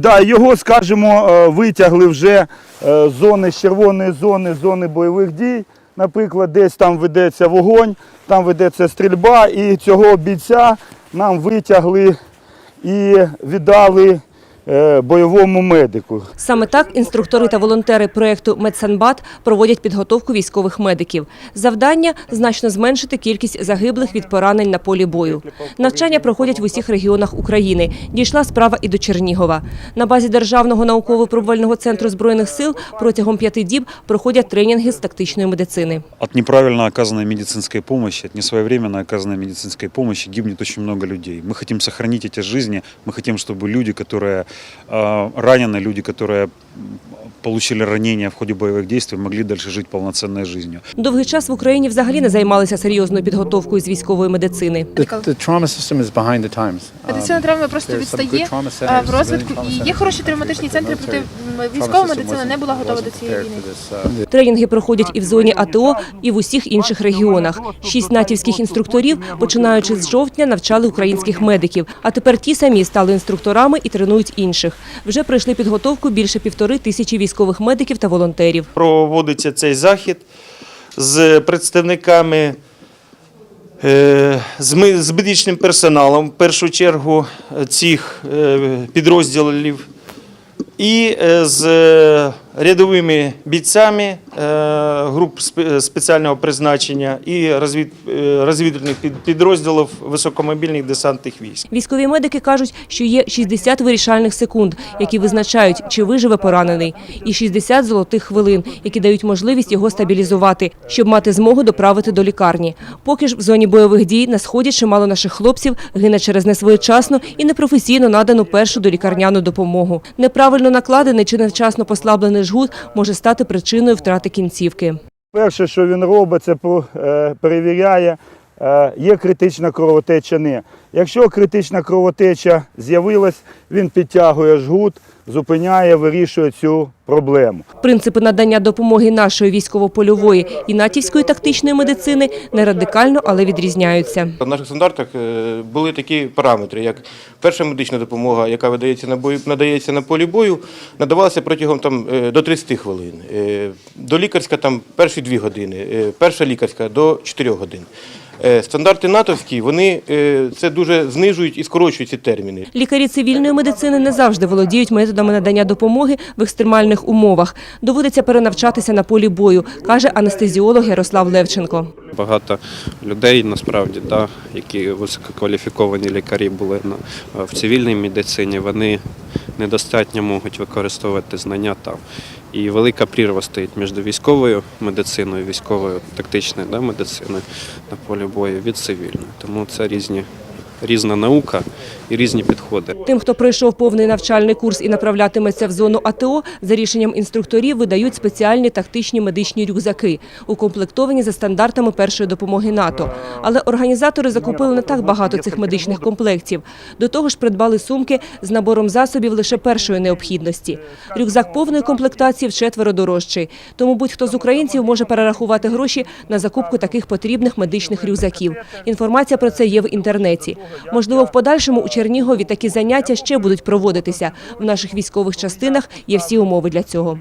да, його, скажімо, е, витягли вже е, з зони з червоної зони, зони бойових дій. Наприклад, десь там ведеться вогонь, там ведеться стрільба, і цього бійця нам витягли і віддали бойовому медику. Саме так інструктори та волонтери проєкту «Медсанбат» проводять підготовку військових медиків. Завдання – значно зменшити кількість загиблих від поранень на полі бою. Навчання проходять в усіх регіонах України. Дійшла справа і до Чернігова. На базі Державного науково-пробувального центру Збройних сил протягом п'яти діб проходять тренінги з тактичної медицини. От неправильно оказанной медицинской помощи, от несвоевременно оказанной медицинской помощи гибнет очень много людей. Мы хотим сохранить эти жизни, мы хотим, чтобы люди, которые э, ранены, люди, которые получили ранения в ходе боевых действий, могли дальше жить полноценной жизнью. Довгий час в Україні взагалі не займалися серйозною підготовкою з військової медицини. Times. Медицина Um, травми просто відстає в розвитку. І є хороші травматичні центри, проте військова медицина не була готова до цієї війни. uh, Тренінги проходять і в зоні АТО, і в усіх інших регіонах. Шість натівських інструкторів, починаючи з жовтня, навчали українських медиків. А тепер ті самі стали інструкторами і тренують інших. Вже пройшли підготовку більше півтори тисячі військових медиків та волонтерів. проводиться цей захід з представниками е, з медичним персоналом, в першу чергу е, цих е, підрозділів, і з рядовими бійцями е, груп спеціального призначення і е, розвідувальних підрозділів високомобільних десантних військ. Військові медики кажуть, що є 60 вирішальних секунд, які визначають, чи виживе поранений, і 60 золотих хвилин, які дають можливість його стабілізувати, щоб мати змогу доправити до лікарні. Поки ж в зоні бойових дій на сході чимало наших хлопців гине через несвоєчасну і непрофесійно надану першу долікарняну допомогу. Неправильно накладений чи невчасно послаблений жгут може стати причиною втрати кінцівки. Перше, що він робить, це е, перевіряє, е, є критична кровотеча не. Якщо критична кровотеча з'явилась, він підтягує жгут, зупиняє, вирішує цю проблему. Принципи надання допомоги нашої військово-польової і натівської тактичної медицини не радикально, але відрізняються. В наших стандартах е, були такі параметри, як перша медична допомога, яка видається на бою, надається на полі бою, надавалася протягом там, е, до 30 хвилин. Е, Долікарська там перші 2 години, перша лікарська до 4 годин. Стандарти натовські вони це дуже знижують і скорочують ці терміни. Лікарі цивільної медицини не завжди володіють методами надання допомоги в екстремальних умовах. Доводиться перенавчатися на полі бою, каже анестезіолог Ярослав Левченко. Багато людей насправді, да, які висококваліфіковані лікарі були в цивільній медицині, вони недостатньо можуть використовувати знання там. І велика прірва стоїть між військовою медициною, військовою тактичною да, медициною на полі бою від цивільної. Тому це різні, різна наука і різні підходи. Тим, хто пройшов повний навчальний курс і направлятиметься в зону АТО, за рішенням інструкторів видають спеціальні тактичні медичні рюкзаки, укомплектовані за стандартами першої допомоги НАТО. Але організатори закупили не так багато цих медичних комплектів. До того ж, придбали сумки з набором засобів лише першої необхідності. Рюкзак повної комплектації вчетверо дорожчий. Тому будь-хто з українців може перерахувати гроші на закупку таких потрібних медичних рюкзаків. Інформація про це є в інтернеті. Можливо, в подальшому у Чернігові такі заняття ще будуть проводитися. В наших військових частинах є всі умови для цього.